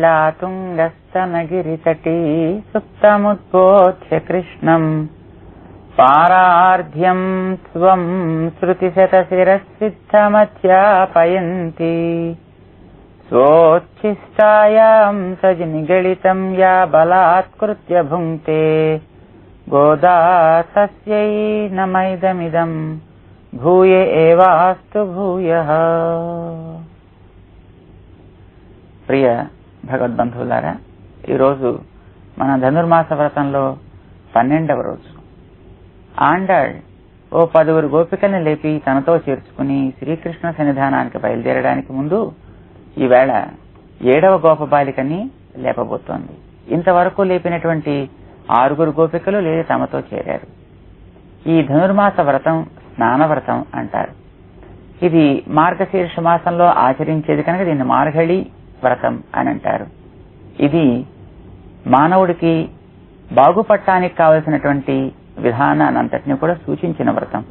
वेलातुङ्गस्तनगिरितटी सुप्तमुद्बोध्य कृष्णम् पारार्ध्यम् त्वम् श्रुतिशतशिरःसिद्धमध्यापयन्ति स्वोच्छिष्टायाम् सजनिगलितम् या बलात्कृत्य भुङ्क्ते गोदा तस्यै नमैदमिदम् భూయ ఏవాస్తు భూయ ప్రియ భగవద్బంధువులారా ఈరోజు మన ధనుర్మాస వ్రతంలో పన్నెండవ రోజు. ఆండాళ్ ఓ పదువురు గోపికల్ని లేపి తనతో చేర్చుకుని శ్రీకృష్ణ సన్నిధానానికి బయలుదేరడానికి ముందు ఈవేళ ఏడవ గోపబాలికని లేపబోతోంది. ఇంతవరకు లేపినటువంటి ఆరుగురు గోపికలు లేని తమతో చేరారు. ఈ ధనుర్మాస వ్రతం స్నానవ్రతం అంటారు. ఇది మార్గశీర్ష మాసంలో ఆచరించేది కనుక దీన్ని మార్గళి వ్రతం అని అంటారు ఇది మానవుడికి బాగుపడటానికి కావలసినటువంటి విధానాన్నంతటిని కూడా సూచించిన వ్రతం.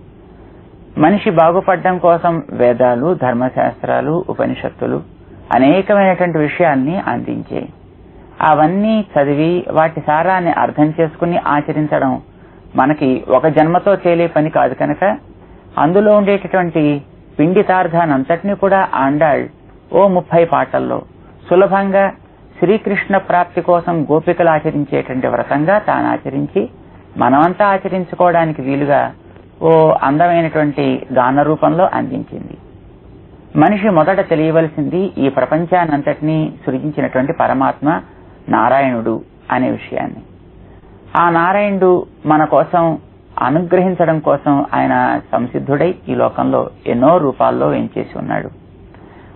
మనిషి బాగుపడడం కోసం వేదాలు ధర్మశాస్త్రాలు ఉపనిషత్తులు అనేకమైనటువంటి విషయాల్ని అందించే. అవన్నీ చదివి వాటి సారాన్ని అర్థం చేసుకుని ఆచరించడం మనకి ఒక జన్మతో తేలే పని కాదు కనుక అందులో ఉండేటటువంటి పిండితార్థానంతటినీ కూడా ఆండాళ్ ఓ ముప్పై పాటల్లో సులభంగా శ్రీకృష్ణ ప్రాప్తి కోసం గోపికలు ఆచరించేటువంటి వ్రతంగా తాను ఆచరించి మనమంతా ఆచరించుకోవడానికి వీలుగా ఓ అందమైనటువంటి గాన రూపంలో అందించింది. మనిషి మొదట తెలియవలసింది ఈ ప్రపంచానంతటినీ సృజించినటువంటి పరమాత్మ నారాయణుడు అనే విషయాన్ని. ఆ నారాయణుడు మన కోసం అనుగ్రహించడం కోసం ఆయన సంసిద్ధుడై ఈ లోకంలో ఎన్నో రూపాల్లో వేంచేసి ఉన్నాడు.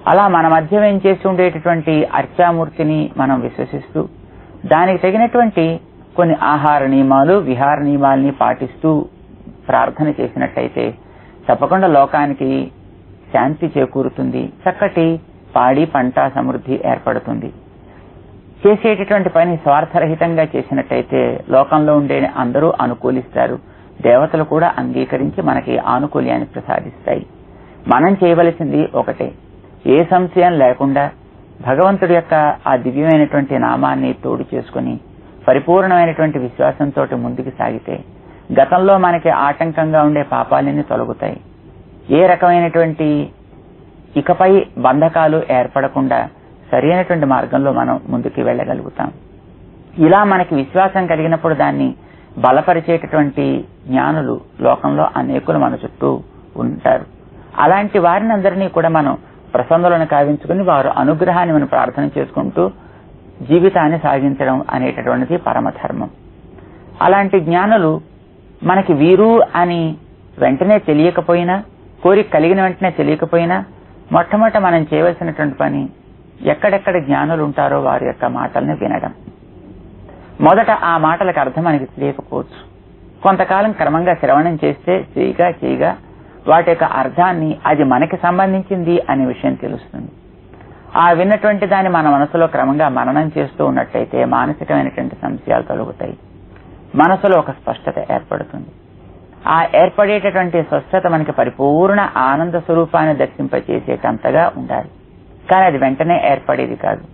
అలా మన మధ్య వేంచేసి ఉండేటటువంటి అర్చామూర్తిని మనం విశ్వసిస్తూ దానికి తగినటువంటి కొన్ని ఆహార నియమాలు విహార నియమాల్ని పాటిస్తూ ప్రార్థన చేసినట్టయితే తప్పకుండా లోకానికి శాంతి చేకూరుతుంది. చక్కటి పాడి పంట సమృద్ధి ఏర్పడుతుంది. చేసేటటువంటి పని స్వార్థరహితంగా చేసినట్టయితే లోకంలో ఉండే అందరూ అనుకూలిస్తారు. దేవతలు కూడా అంగీకరించి మనకి ఆనుకూల్యాన్ని ప్రసాదిస్తాయి. మనం చేయవలసింది ఒకటే. ఏ సంశయం లేకుండా భగవంతుడి యొక్క ఆ దివ్యమైనటువంటి నామాన్ని తోడు చేసుకుని పరిపూర్ణమైనటువంటి విశ్వాసంతో ముందుకు సాగితే గతంలో మనకి ఆటంకంగా ఉండే పాపాలన్నీ తొలగుతాయి. ఏ రకమైనటువంటి ఇకపై బంధకాలు ఏర్పడకుండా సరైనటువంటి మార్గంలో మనం ముందుకు వెళ్ళగలుగుతాం. ఇలా మనకి విశ్వాసం కలిగినప్పుడు దాన్ని బలపరిచేటటువంటి జ్ఞానులు లోకంలో అనేకులు మన చుట్టూ ఉంటారు. అలాంటి వారిని అందరినీ కూడా మనం ప్రసన్నులను కావించుకుని వారు అనుగ్రహాన్ని మనం ప్రార్థన చేసుకుంటూ జీవితాన్ని సాగించడం అనేటటువంటిది పరమధర్మం. అలాంటి జ్ఞానులు మనకి వీరు అని వెంటనే తెలియకపోయినా కోరిక కలిగిన వెంటనే తెలియకపోయినా మొట్టమొదట మనం చేయవలసినటువంటి పని ఎక్కడెక్కడ జ్ఞానులు ఉంటారో వారి యొక్క మాటల్ని వినడం. మొదట ఆ మాటలకు అర్థం మనకి తెలియకపోవచ్చు. కొంతకాలం క్రమంగా శ్రవణం చేస్తే చేయగా చేయగా వాటి యొక్క అర్థాన్ని అది మనకి సంబంధించింది అనే విషయం తెలుస్తుంది. ఆ విన్నటువంటి దాన్ని మన మనసులో క్రమంగా మననం చేస్తూ ఉన్నట్టయితే మానసికమైనటువంటి సంశయాలు తొలగుతాయి. మనసులో ఒక స్పష్టత ఏర్పడుతుంది. ఆ ఏర్పడేటటువంటి స్వస్థత మనకి పరిపూర్ణ ఆనంద స్వరూపాన్ని దర్శింపచేసేటంతగా ఉండాలి. కానీ అది వెంటనే ఏర్పడేది కాదు.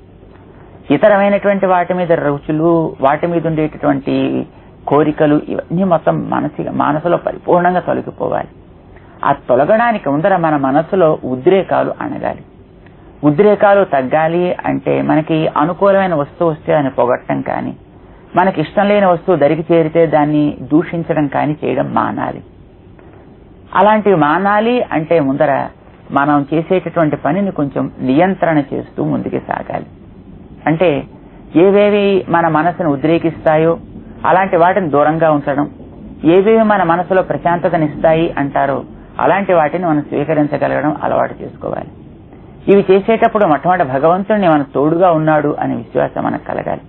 ఇతరమైనటువంటి వాటి మీద రుచులు వాటి మీద ఉండేటటువంటి కోరికలు ఇవన్నీ మొత్తం మనసి మనసులో పరిపూర్ణంగా తొలగిపోవాలి. ఆ తొలగడానికి ముందర మన మనసులో ఉద్రేకాలు అనగాలి ఉద్రేకాలు తగ్గాలి అంటే మనకి అనుకూలమైన వస్తువు వస్తే దాన్ని పొగట్టం కానీ మనకి ఇష్టం లేని వస్తువు దరికి చేరితే దాన్ని దూషించడం కానీ చేయడం మానాలి. అలాంటివి మానాలి అంటే ముందర మనం చేసేటటువంటి పనిని కొంచెం నియంత్రణ చేస్తూ ముందుకు సాగాలి. అంటే ఏవేవి మన మనసును ఉద్రేకిస్తాయో అలాంటి వాటిని దూరంగా ఉంచడం ఏవేవి మన మనసులో ప్రశాంతతనిస్తాయి అంటారో అలాంటి వాటిని మనం స్వీకరించగలగడం అలవాటు చేసుకోవాలి. ఇవి చేసేటప్పుడు మొట్టమొదటి భగవంతుడిని మన తోడుగా ఉన్నాడు అనే విశ్వాసం మనకు కలగాలి.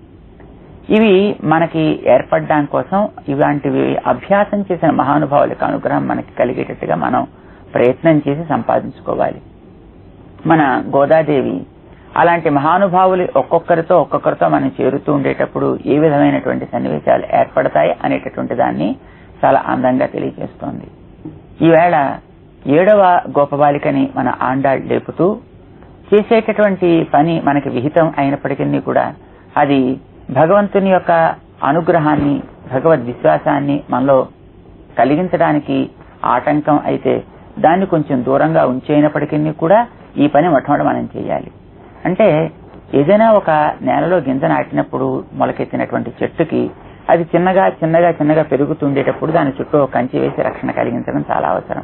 ఇవి మనకి ఏర్పడడం కోసం ఇలాంటివి అభ్యాసం చేసిన మహానుభావులకు అనుగ్రహం మనకి కలిగేటట్టుగా మనం ప్రయత్నం చేసి సంపాదించుకోవాలి. మన గోదాదేవి అలాంటి మహానుభావులు ఒక్కొక్కరితో ఒక్కొక్కరితో మనం చేరుతూ ఉండేటప్పుడు ఏ విధమైనటువంటి సన్నివేశాలు ఏర్పడతాయి అనేటటువంటి దాన్ని చాలా అందంగా తెలియజేస్తోంది. ఈవేళ ఏడవ గోపబాలికని మన ఆండాళ్ లేపుతూ చేసేటటువంటి పని మనకి విహితం అయినప్పటికీ కూడా అది భగవంతుని యొక్క అనుగ్రహాన్ని భగవద్ విశ్వాసాన్ని మనలో కలిగించడానికి ఆటంకం అయితే దాన్ని కొంచెం దూరంగా ఉంచేనప్పటికీ కూడా ఈ పని మొట్టమొదటి మనం చేయాలి. అంటే ఏదైనా ఒక నేలలో గింజ నాటినప్పుడు మొలకెత్తినటువంటి చెట్టుకి అది చిన్నగా చిన్నగా చిన్నగా పెరుగుతుండేటప్పుడు దాని చుట్టూ ఒక కంచి వేసి రక్షణ కలిగించడం చాలా అవసరం.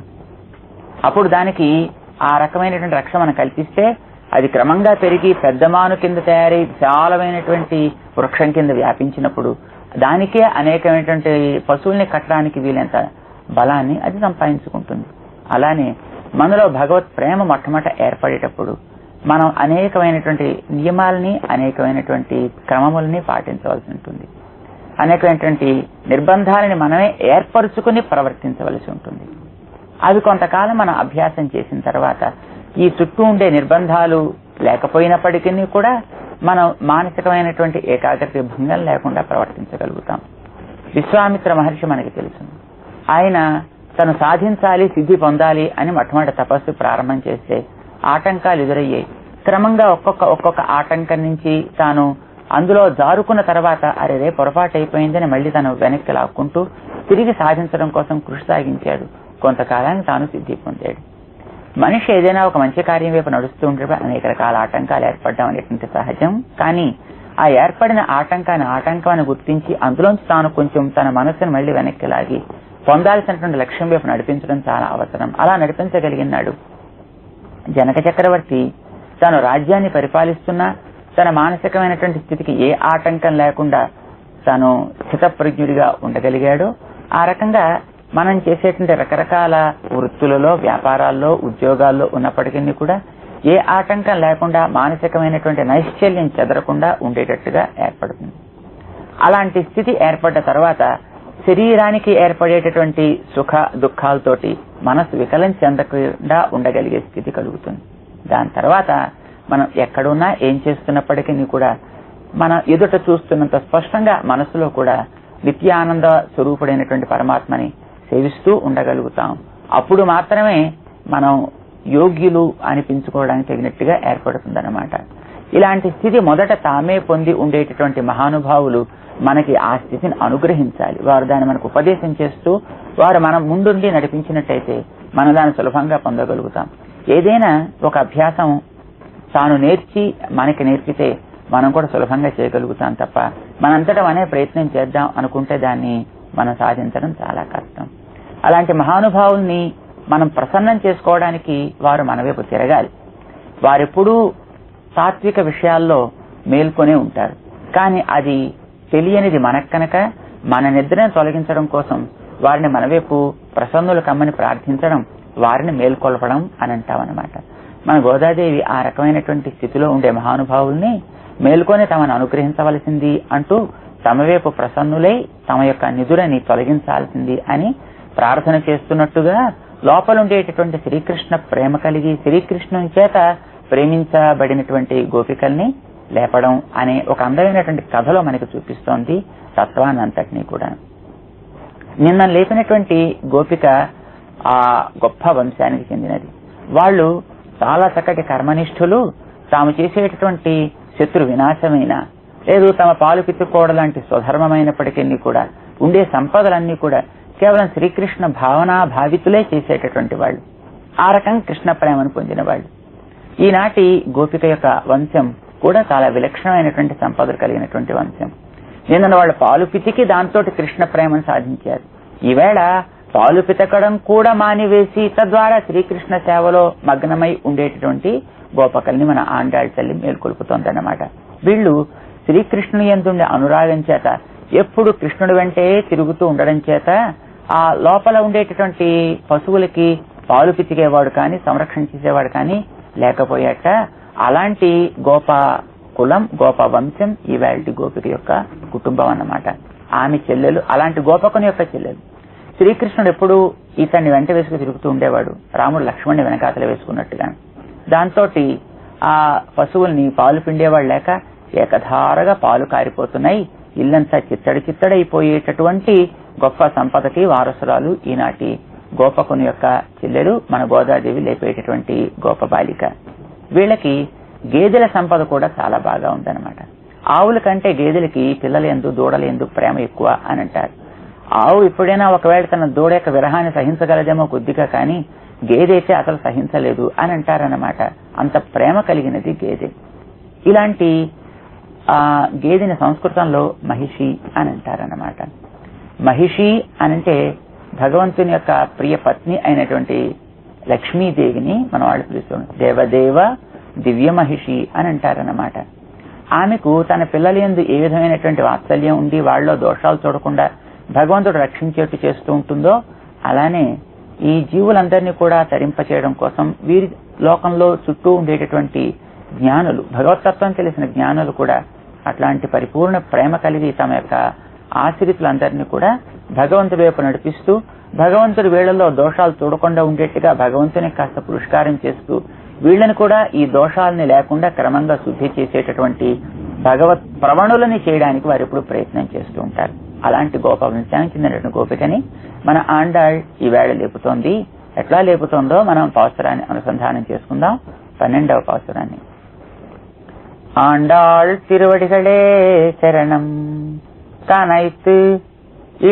అప్పుడు దానికి ఆ రకమైనటువంటి రక్షణ మనం కల్పిస్తే అది క్రమంగా పెరిగి పెద్దమాను కింద తయారై విశాలమైనటువంటి వృక్షం కింద వ్యాపించినప్పుడు దానికే అనేకమైనటువంటి పశువుల్ని కట్టడానికి వీలైనంత బలాన్ని అది సంపాదించుకుంటుంది. అలానే మనలో భగవత్ ప్రేమ మొట్టమొదట ఏర్పడేటప్పుడు మనం అనేకమైనటువంటి నియమాలని అనేకమైనటువంటి క్రమములని పాటించవలసి ఉంటుంది. అనేకమైనటువంటి నిర్బంధాలని మనమే ఏర్పరుచుకుని ప్రవర్తించవలసి ఉంటుంది. అవి కొంతకాలం మనం అభ్యాసం చేసిన తర్వాత ఈ చుట్టూ ఉండే నిర్బంధాలు లేకపోయినప్పటికీ కూడా మనం మానసికమైనటువంటి ఏకాగ్రత భంగం లేకుండా ప్రవర్తించగలుగుతాం. విశ్వామిత్ర మహర్షి మనకి తెలుసు. ఆయన తను సాధించాలి సిద్ధి పొందాలి అని మొట్టమొదటి తపస్సు ప్రారంభం చేస్తే ఆటంకాలు ఎదురయ్యాయి క్రమంగా ఒక్కొక్క ఒక్కొక్క ఆటంకం నుంచి తాను అందులో జారుకున్న తర్వాత అరెరే పొరపాటైపోయిందని పొరపాటు అయిపోయిందని మళ్ళీ తను వెనక్కి లాక్కుంటూ తిరిగి సాధించడం కోసం కృషి సాగించాడు. కొంతకాలానికి తాను సిద్ధి పొందాడు. మనిషి ఏదైనా ఒక మంచి కార్యం వైపు నడుస్తూ ఉండేటప్పుడు అనేక రకాల ఆటంకాలు ఏర్పడడం అనేటువంటి సహజం. కానీ ఆ ఏర్పడిన ఆటంకాన్ని ఆటంకాన్ని గుర్తించి అందులోంచి తాను కొంచెం తన మనసును మళ్ళీ వెనక్కి లాగి పొందాల్సినటువంటి లక్ష్యం వైపు నడిపించడం చాలా అవసరం. అలా నడిపించగలిగినాడు. జనక చక్రవర్తి తాను రాజ్యాన్ని పరిపాలిస్తున్నా తన మానసికమైనటువంటి స్థితికి ఏ ఆటంకం లేకుండా తను స్థితప్రజ్ఞుడిగా ఉండగలిగాడు. ఆ రకంగా మనం చేసేటువంటి రకరకాల వృత్తులలో వ్యాపారాల్లో ఉద్యోగాల్లో ఉన్నప్పటికీ కూడా ఏ ఆటంకం లేకుండా మానసికమైనటువంటి నైశ్చల్యం చెదరకుండా ఉండేటట్టుగా ఏర్పడుతుంది. అలాంటి స్థితి ఏర్పడ్డ తర్వాత శరీరానికి ఏర్పడేటటువంటి సుఖ దుఃఖాలతోటి మనసు వికలం చెందకుండా ఉండగలిగే స్థితి కలుగుతుంది. దాని తర్వాత మనం ఎక్కడున్నా ఏం చేస్తున్నప్పటికీ కూడా మన ఎదుట చూస్తున్నంత స్పష్టంగా మనసులో కూడా నిత్యానంద స్వరూపుడైనటువంటి పరమాత్మని సేవిస్తూ ఉండగలుగుతాం. అప్పుడు మాత్రమే మనం యోగ్యులు అనిపించుకోవడానికి తగినట్టుగా ఏర్పడుతుందన్నమాట. ఇలాంటి స్థితి మొదట తామే పొంది ఉండేటటువంటి మహానుభావులు మనకి ఆ స్థితిని అనుగ్రహించాలి. వారు దాన్ని మనకు ఉపదేశం చేస్తూ వారు మనం ముందుండి నడిపించినట్టయితే మనం దాన్ని సులభంగా పొందగలుగుతాం. ఏదైనా ఒక అభ్యాసం తాను నేర్చి మనకి నేర్పితే మనం కూడా సులభంగా చేయగలుగుతాం తప్ప మనంతటా అనే ప్రయత్నం చేద్దాం అనుకుంటే దాన్ని మనం సాధించడం చాలా కష్టం. అలాంటి మహానుభావుల్ని మనం ప్రసన్నం చేసుకోవడానికి వారు మన వైపు తిరగాలి. వారెప్పుడూ సాత్విక విషయాల్లో మేల్కొనే ఉంటారు. కానీ అది తెలియనిది మనకు కనుక మన నిద్రను తొలగించడం కోసం వారిని మన వైపు ప్రసన్నులు కమ్మని ప్రార్థించడం వారిని మేల్కొల్పడం అని అంటామన్నమాట. మన గోదాదేవి ఆ రకమైనటువంటి స్థితిలో ఉండే మహానుభావుల్ని మేల్కొని తమను అనుగ్రహించవలసింది అంటూ తమవైపు ప్రసన్నులై తమ యొక్క నిధులని తొలగించాల్సింది అని ప్రార్థన చేస్తున్నట్టుగా లోపలుండేటటువంటి శ్రీకృష్ణ ప్రేమ కలిగి శ్రీకృష్ణుని చేత ప్రేమించబడినటువంటి గోపికల్ని లేపడం అనే ఒక అందమైనటువంటి కథలో మనకు చూపిస్తోంది తత్వాన్నంతటినీ కూడా. నిన్న లేపినటువంటి గోపిక ఆ గొప్ప వంశానికి చెందినది. వాళ్ళు చాలా చక్కటి కర్మనిష్ఠులు తాము చేసేటటువంటి శత్రు వినాశమైన లేదు తమ పాలు పిత్తుకోవడం లాంటి స్వధర్మమైనప్పటికీ కూడా ఉండే సంపదలన్నీ కూడా కేవలం శ్రీకృష్ణ భావనా భావితులే చేసేటటువంటి వాళ్ళు. ఆ రకం కృష్ణ ప్రేమను పొందిన వాళ్ళు. ఈనాటి గోపిక యొక్క వంశం కూడా చాలా విలక్షణమైనటువంటి సంపదలు కలిగినటువంటి వంశం. నిన్న వాళ్ళు పాలు పితికి దాంతో కృష్ణ ప్రేమను సాధించారు. ఈవేళ పాలు పితకడం కూడా మానివేసి తద్వారా శ్రీకృష్ణ సేవలో మగ్నమై ఉండేటటువంటి గోపకల్ని మన ఆండాళ్ళ తల్లి మేల్కొల్పుతోందన్నమాట. వీళ్ళు శ్రీకృష్ణుని ఎందుండే అనురాగం చేత ఎప్పుడు కృష్ణుడి వెంటే తిరుగుతూ ఉండడం చేత ఆ లోపల ఉండేటటువంటి పశువులకి పాలు పితికేవాడు కానీ సంరక్షణ చేసేవాడు కానీ లేకపోయాట. అలాంటి గోప కులం గోప వంశం ఈవేళ గోపిక యొక్క కుటుంబం అన్నమాట. ఆమె చెల్లెలు అలాంటి గోపకుని యొక్క చెల్లెలు. శ్రీకృష్ణుడు ఎప్పుడు ఇతన్ని వెంట వేసుకు తిరుగుతూ ఉండేవాడు. రాముడు లక్ష్మణ్ని వెనకాతల వేసుకున్నట్టుగా దాంతో ఆ పశువుల్ని పాలు పిండేవాడు లేక ఏకధారగా పాలు కారిపోతున్నాయి. ఇల్లంతా చిత్తడి చిత్తడైపోయేటటువంటి గొప్ప సంపదకి వారసురాలు ఈనాటి గోపకుని యొక్క చెల్లెలు మన గోదాదేవి లేపేటటువంటి గోప బాలిక. వీళ్ళకి గేదెల సంపద కూడా చాలా బాగా ఉందన్నమాట. ఆవుల కంటే గేదెలకి పిల్లల ఎందు ఎందు ప్రేమ ఎక్కువ అని అంటారు. ఆవు ఎప్పుడైనా ఒకవేళ తన దూడ యొక్క విరహాన్ని సహించగలదేమో కొద్దిగా కానీ గేదె అయితే అసలు సహించలేదు అని అంటారన్నమాట. అంత ప్రేమ కలిగినది గేదె. ఇలాంటి ఆ గేదెని సంస్కృతంలో మహిషి అని అంటారన్నమాట. మహిషి అనంటే భగవంతుని యొక్క ప్రియ పత్ని అయినటువంటి లక్ష్మీదేవిని మన వాళ్ళు పిలుస్తాం దేవదేవ దివ్య మహిషి అని అంటారన్నమాట. ఆమెకు తన పిల్లల ఎందు ఏ విధమైనటువంటి వాత్సల్యం ఉండి వాళ్ళలో దోషాలు చూడకుండా భగవంతుడు రక్షించేట్టు చేస్తూ ఉంటుందో అలానే ఈ జీవులందరినీ కూడా తరింపచేయడం కోసం వీరి లోకంలో చుట్టూ ఉండేటటువంటి జ్ఞానులు భగవతత్వం తెలిసిన జ్ఞానులు కూడా అట్లాంటి పరిపూర్ణ ప్రేమ కలిగి తమ యొక్క ఆశ్రితులందరినీ కూడా భగవంతుడి వైపు నడిపిస్తూ భగవంతుడి వీళ్ళలో దోషాలు చూడకుండా ఉండేట్టుగా భగవంతుని కాస్త పురస్కారం చేస్తూ వీళ్ళని కూడా ఈ దోషాలని లేకుండా క్రమంగా శుద్ధి చేసేటటువంటి భగవత్ ప్రవణులని చేయడానికి వారు ఎప్పుడు ప్రయత్నం చేస్తూ ఉంటారు. అలాంటి గోప వంశానికి చెందినటువంటి గోపికని మన ఆండాళ్ ఈ వేళ లేపుతోంది ఎట్లా లేపుతోందో మనం పాసురాన్ని అనుసంధానం చేసుకుందాం పన్నెండవ పాసురాన్ని ஆண்டாள் திருவடிகளே சரணம் கனைத்து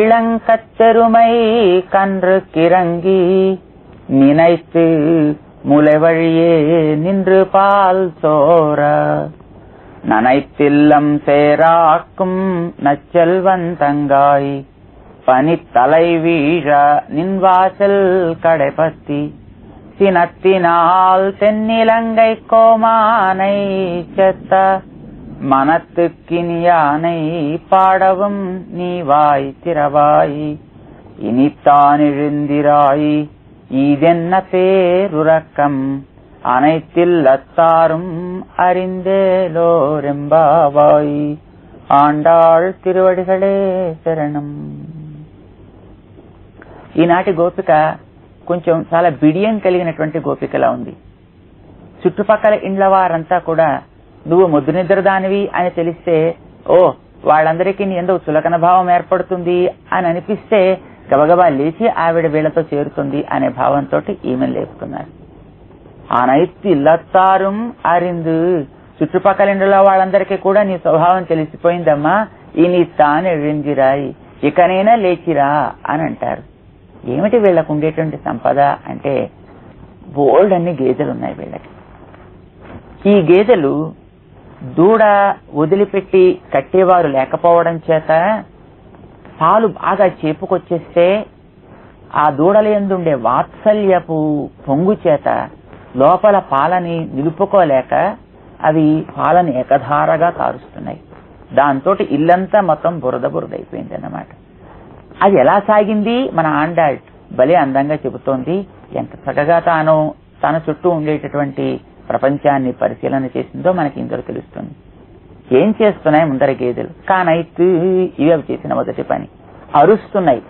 இளங்கச்செருமை கன்று கிறங்கி நினைத்து முலை வழியே நின்று பால் சோர நனைத்தில்லம் சேராக்கும் நச்செல்வன் தங்காய். பனித்தலை வீழ நின்வாசல் கடைபத்தி. சினத்தினால் தென்னிலங்கை கோமானை செத்த. மனத்துக்கினியானை பாடவும் நீ வாய் திரவாய் இனித்தான் எழுந்திராய். இதென்ன பேருறக்கம். அனைத்தில் அத்தாரும் அறிந்தேலோரெம்பாவாய் ఆండాళ్ తిరువడిగళే శరణం ఈనాటి గోపిక కొంచెం చాలా బిడియం కలిగినటువంటి గోపికలా ఉంది చుట్టుపక్కల ఇండ్ల వారంతా కూడా నువ్వు ముద్దు నిద్ర దానివి అని తెలిస్తే ఓ వాళ్ళందరికీ నీ ఎందుకు చులకన భావం ఏర్పడుతుంది అని అనిపిస్తే గబగబా లేచి ఆవిడ వీళ్లతో చేరుతుంది అనే భావంతో ఈమె లేపుతున్నారు ఆనైత్తి ఇల్లత్తారుం అరిందు. చుట్టుపక్కల ఇండ్లలో వాళ్ళందరికీ కూడా నీ స్వభావం తెలిసిపోయిందమ్మా. ఈ నీ తాను ఎళ్ళిందిరాయి ఇకనైనా లేచిరా అని అంటారు. ఏమిటి వీళ్ళకు ఉండేటువంటి సంపద అంటే బోల్డ్ అన్ని గేదెలు ఉన్నాయి వీళ్ళకి. ఈ గేదెలు దూడ వదిలిపెట్టి కట్టేవారు లేకపోవడం చేత పాలు బాగా చేపుకొచ్చేస్తే ఆ దూడల ఎందుండే వాత్సల్యపు పొంగు చేత లోపల పాలని నిలుపుకోలేక అవి పాలని ఏకధారగా కారుస్తున్నాయి. దాంతో ఇల్లంతా మొత్తం బురద బురద అయిపోయింది అన్నమాట. అది ఎలా సాగింది? మన ఆండాళ్ భలే అందంగా చెబుతోంది ఎంత చక్కగా తాను తన చుట్టూ ఉండేటటువంటి ప్రపంచాన్ని పరిశీలన చేసిందో మనకి ఇందులో తెలుస్తుంది. ఏం చేస్తున్నాయి ముందర గేదెలు? కానైతు ఇవి అవి చేసిన మొదటి పని. అరుస్తున్నాయి.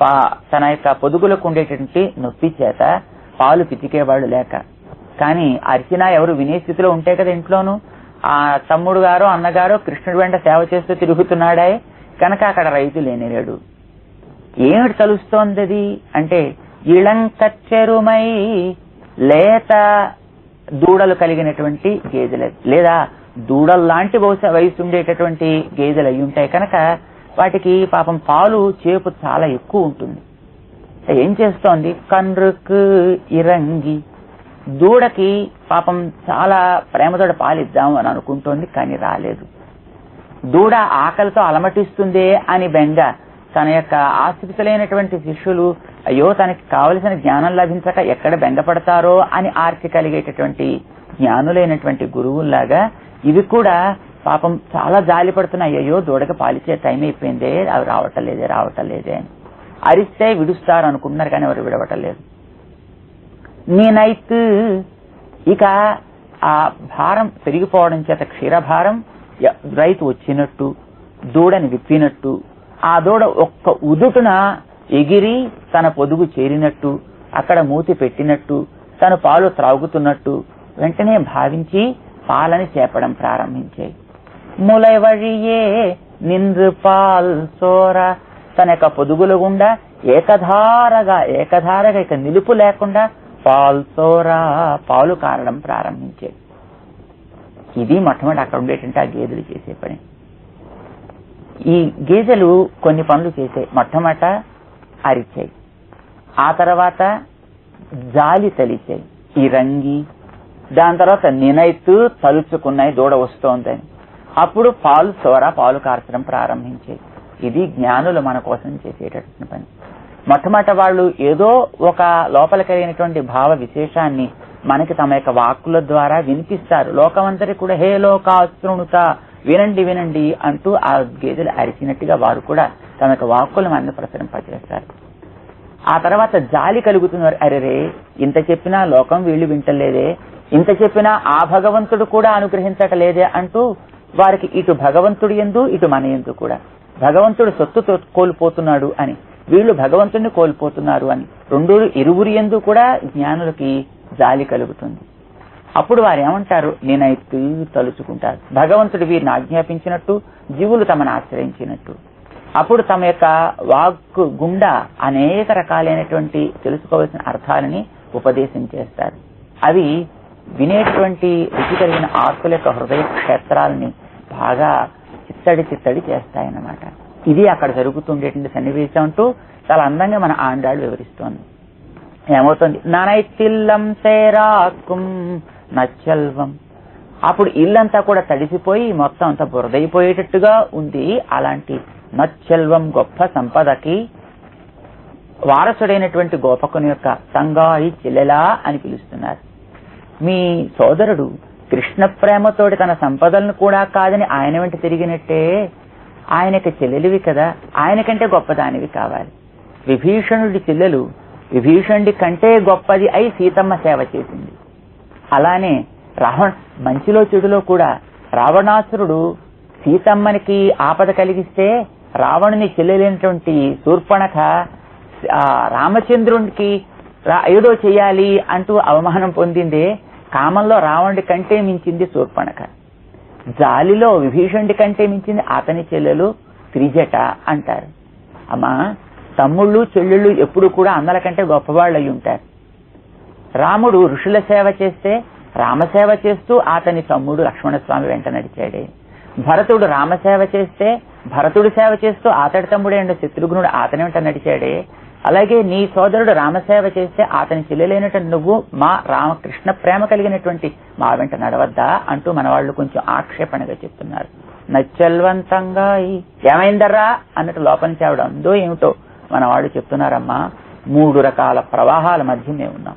పా- తన యొక్క పొదుగులకు ఉండేటటువంటి నొప్పి చేత పాలు పితికేవాళ్ళు లేక కానీ అర్చన ఎవరు వినే స్థితిలో ఉంటే కదా ఇంట్లోనూ? ఆ తమ్ముడు గారో అన్నగారో కృష్ణుడి వెంట సేవ చేస్తూ తిరుగుతున్నాడే. కనుక అక్కడ రైతు లేనిలేడు. ఏమిటి తలుస్తోంది అది అంటే ఇళంకచ్చెరుమై లేత దూడలు కలిగినటువంటి గేదెలు. లేదా దూడల్లాంటి బహుశా వయసు ఉండేటటువంటి గేదెలు అయి ఉంటాయి. కనుక వాటికి పాపం పాలు చేపు చాలా ఎక్కువ ఉంటుంది. ఏం చేస్తోంది? కండ్రుకు ఇరంగి దూడకి పాపం చాలా ప్రేమతోటి పాలిద్దాం అని అనుకుంటోంది కానీ రాలేదు. దూడ ఆకలితో అలమటిస్తుందే అని బెంగ తన యొక్క ఆశ్రితులైనటువంటి శిష్యులు అయ్యో తనకి కావలసిన జ్ఞానం లభించక ఎక్కడ బెంగపడతారో అని ఆర్తి కలిగేటటువంటి జ్ఞానులైనటువంటి గురువుల్లాగా ఇవి కూడా పాపం చాలా జాలి పడుతున్నాయి. అయ్యో దూడకి పాలిచ్చే టైం అయిపోయిందే అవి రావటం లేదే రావటం లేదే అని. అరిస్తే విడుస్తారు అనుకుంటున్నారు కానీ ఎవరు విడవటం లేదు. నేనైతు ఇక ఆ భారం పెరిగిపోవడం చేత క్షీరభారం రైతు వచ్చినట్టు దూడని విప్పినట్టు ఆ దూడ ఒక్క ఉదుటున ఎగిరి తన పొదుగు చేరినట్టు అక్కడ మూతి పెట్టినట్టు తను పాలు త్రాగుతున్నట్టు వెంటనే భావించి పాలని చేపడం ప్రారంభించాయి. ములై వழிయే నింద్రు పాల్ సోర తన యొక్క పొదుగుల గుండా ఏకధారగా ఏకధారగా ఇక నిలుపు లేకుండా పాల్సోరా పాలు కారడం ప్రారంభించేది. ఇది మొట్టమొదటి అక్కడ ఉండేటంటే ఆ గేదెలు చేసే పని. ఈ గేదెలు కొన్ని పనులు చేసాయి మొట్టమొదట అరిచాయి. ఆ తర్వాత జాలి తలిచాయి. ఈ రంగి దాని తర్వాత నినైతు తలుచుకున్నాయి దూడ వస్తోందని. అప్పుడు పాలు సోర పాలు కార్చడం ప్రారంభించాయి. ఇది జ్ఞానులు మన కోసం చేసేటటువంటి పని. మొట్టమొదట వాళ్ళు ఏదో ఒక లోపల కలిగినటువంటి భావ విశేషాన్ని మనకి తమ యొక్క వాక్కుల ద్వారా వినిపిస్తారు. లోకమంతటి కూడా హే లోకాశృణుత వినండి వినండి అంటూ ఆ గేదెలు అరిచినట్టుగా వారు కూడా తమ యొక్క వాక్కులు మనల్ని ప్రసరింపజేస్తారు ఆ తర్వాత జాలి కలుగుతున్నారు. అరెరే ఇంత చెప్పినా లోకం వీళ్ళు వింటలేదే. ఇంత చెప్పినా ఆ భగవంతుడు కూడా అనుగ్రహించటలేదే అంటూ వారికి ఇటు భగవంతుడు ఎందు ఇటు మన ఎందు కూడా. భగవంతుడు సొత్తు కోల్పోతున్నాడు అని వీళ్ళు భగవంతుని కోల్పోతున్నారు అని. రెండు ఇరువురి ఎందు కూడా జ్ఞానులకి జాలి కలుగుతుంది. అప్పుడు వారు ఏమంటారు నేనైతే తలుచుకుంటారు భగవంతుడు వీరిని ఆజ్ఞాపించినట్టు జీవులు తమను ఆశ్రయించినట్టు. అప్పుడు తమ యొక్క వాక్కు గుండా అనేక రకాలైనటువంటి తెలుసుకోవాల్సిన అర్థాలని ఉపదేశం చేస్తారు. అవి వినేటువంటి రుచి కలిగిన ఆత్మల యొక్క హృదయ క్షేత్రాలని బాగా చిత్తడి చిత్తడి చేస్తాయన్నమాట. ఇది అక్కడ జరుగుతుండేటువంటి సన్నివేశం అంటూ చాలా అందంగా మన ఆండాడు వివరిస్తోంది. ఏమవుతుంది? ననైతిల్లం సేరాకుం నచ్చల్వం. అప్పుడు ఇల్లంతా కూడా తడిసిపోయి మొత్తం అంతా బురదైపోయేటట్టుగా ఉంది. అలాంటి నచ్చల్వం గొప్ప సంపదకి వారసుడైనటువంటి గోపకుని యొక్క సంగాయి చెల్లెలా అని పిలుస్తున్నారు. మీ సోదరుడు కృష్ణ ప్రేమతోటి తన సంపదలను కూడా కాదని ఆయన వెంట తిరిగినట్టే ఆయనకి చెల్లెలివి కదా ఆయనకంటే గొప్పదానివి కావాలి. విభీషణుడి చెల్లెలు విభీషణుడి కంటే గొప్పది అయి సీతమ్మ సేవ చేసింది. అలానే రావణ మంచిలో చెడులో కూడా రావణాసురుడు సీతమ్మనికి ఆపద కలిగిస్తే రావణుని చెల్లెలైనటువంటి శూర్పణఖ రామచంద్రునికి ఏదో చేయాలి అంటూ అవమానం పొందిందే కామంలో రావణుడి కంటే మించింది శూర్పణఖ. జాలిలో విభీషణుడి కంటే మించింది అతని చెల్లెలు త్రిజట అంటారు. అమ్మా తమ్ముళ్ళు చెల్లెళ్ళు ఎప్పుడు కూడా అందల కంటే గొప్పవాళ్ళు అయి ఉంటారు. రాముడు ఋషుల సేవ చేస్తే రామసేవ చేస్తూ అతని తమ్ముడు లక్ష్మణస్వామి వెంట నడిచాడే. భరతుడు రామసేవ చేస్తే భరతుడు సేవ చేస్తూ అతడి తమ్ముడే అండ్ శత్రుఘ్నుడు అతని వెంట నడిచాడే. అలాగే నీ సోదరుడు రామసేవ చేస్తే అతని చెల్లెలైనటువంటి నువ్వు మా రామకృష్ణ ప్రేమ కలిగినటువంటి మా వెంట నడవద్దా అంటూ మన వాళ్ళు కొంచెం ఆక్షేపణగా చెప్తున్నారు. నచ్చల్వంతంగా ఏమైందర్రా? అన్నట్టు లోపల చేవడం. అందో ఏమిటో మన వాళ్ళు చెప్తున్నారమ్మా. మూడు రకాల ప్రవాహాల మధ్య మేము ఉన్నాం.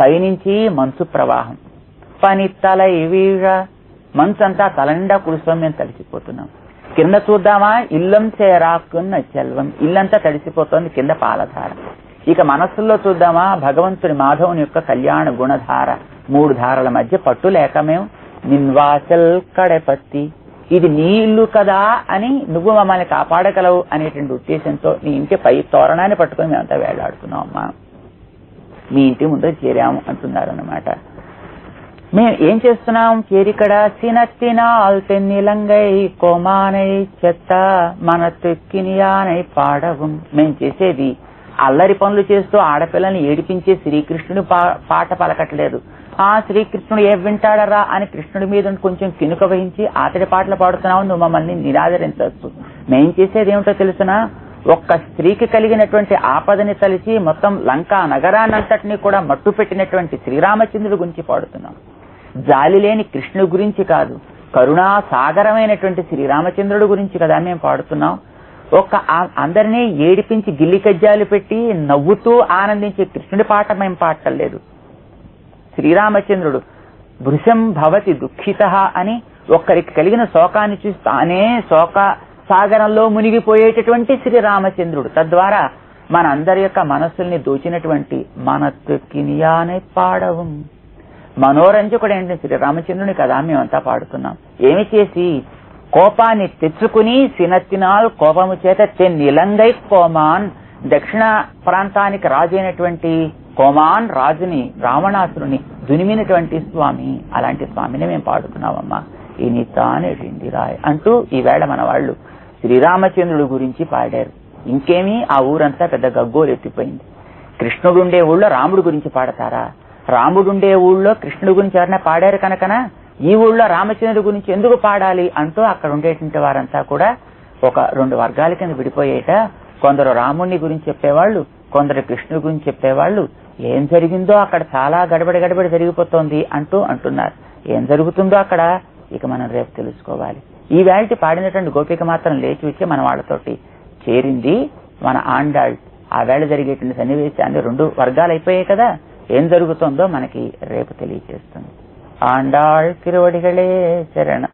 పైనుంచి మంచు ప్రవాహం. పని తల వీഴ మంచు అంతా తలండా కురుస్తాం మేము తడిసిపోతున్నాం కింద చూద్దామా? ఇల్లం చేరాకున్న చెల్వం. ఇల్లంతా తడిసిపోతోంది కింద పాలధార. ఇక మనస్సుల్లో చూద్దామా? భగవంతుని మాధవుని యొక్క కళ్యాణ గుణధార. మూడు ధారల మధ్య పట్టు లేక మేము నిన్వాసల్ కడపత్తి ఇది నీ ఇల్లు కదా అని నువ్వు మమ్మల్ని కాపాడగలవు అనేటువంటి ఉద్దేశంతో నీ ఇంటి పై తోరణాన్ని పట్టుకొని మేమంతా వేలాడుతున్నాం అమ్మా. మీ ఇంటి ముందు చేరాము అంటున్నారు అన్నమాట మేము ఏం చేస్తున్నాం? కేరికడ సినత్తినాల్ తెన్నిలంగై కోమానై చెత్త మన తెక్కినియానై పాడవం మేము చేసేది అల్లరి పనులు చేస్తూ ఆడపిల్లని ఏడిపించే శ్రీకృష్ణుని పా- పాట పలకట్లేదు. ఆ శ్రీకృష్ణుడు ఏ వింటాడరా అని కృష్ణుడి మీద కొంచెం కినుక వహించి అతడి పాటలు పాడుతున్నావు నువ్వు మమ్మల్ని నిరాదరించవచ్చు మేం చేసేది ఏమిటో తెలుసునా? ఒక్క స్త్రీకి కలిగినటువంటి ఆపదని తలిచి మొత్తం లంకా నగరాన్నంతటినీ కూడా మట్టు పెట్టినటువంటి శ్రీరామచంద్రుడి గురించి పాడుతున్నాం. జాలి లేని కృష్ణుడి గురించి కాదు. కరుణా సాగరమైనటువంటి శ్రీరామచంద్రుడి గురించి కదా మేము పాడుతున్నాం. ఒక్క అందరినీ ఏడిపించి గిల్లి కజ్జాలు పెట్టి నవ్వుతూ ఆనందించే కృష్ణుడి పాట మేము పాడటలేదు. శ్రీరామచంద్రుడు భృశం భవతి దుఃఖిత అని ఒక్కరికి కలిగిన శోకాన్ని చూసి తానే శోక సాగరంలో మునిగిపోయేటటువంటి శ్రీరామచంద్రుడు. తద్వారా మన అందరి యొక్క మనస్సుల్ని దోచినటువంటి మన తొక్కినియానే పాడవం మనోరంజకుడైన శ్రీరామచంద్రుని కదా మేమంతా పాడుతున్నాం. ఏమి చేసి? కోపాన్ని తెచ్చుకుని సినత్తినాల్ కోపము చేత తెన్నిలంగై కోమాన్ దక్షిణ ప్రాంతానికి రాజైనటువంటి కోమాన్ రాజుని రావణాసురుని దునిమినటువంటి స్వామి. అలాంటి స్వామిని మేము పాడుతున్నామమ్మా. ఈ తానేటింది రాయ్ అంటూ ఈవేళ మన వాళ్ళు శ్రీరామచంద్రుడు గురించి పాడారు. ఇంకేమీ? ఆ ఊరంతా పెద్ద గగ్గోలు ఎత్తిపోయింది కృష్ణుడుండే ఊళ్ళో రాముడు గురించి పాడతారా? రాముడుండే ఊళ్ళో కృష్ణుడి గురించి ఎవరైనా పాడారు కనుకన? ఈ ఊళ్ళో రామచంద్రుడి గురించి ఎందుకు పాడాలి అంటూ అక్కడ ఉండేటువంటి వారంతా కూడా ఒక రెండు వర్గాల కింద విడిపోయేట. కొందరు రాముడిని గురించి చెప్పేవాళ్ళు కొందరు కృష్ణుడి గురించి చెప్పేవాళ్ళు ఏం జరిగిందో అక్కడ చాలా గడబడి గడబడి జరిగిపోతోంది అంటూ అంటున్నారు. ఏం జరుగుతుందో అక్కడ ఇక మనం రేపు తెలుసుకోవాలి. ఈ వేళటి పాడినటువంటి గోపిక మాత్రం లేచి వచ్చి మన వాళ్ళతోటి చేరింది మన ఆండాళ్. ఆ వేళ జరిగేటువంటి సన్నివేశాన్ని రెండు వర్గాలు అయిపోయాయి కదా. ఏం జరుగుతుందో మనకి రేపు తెలియజేస్తుంది ఆండాళ్ తిరువడిగలే చరణ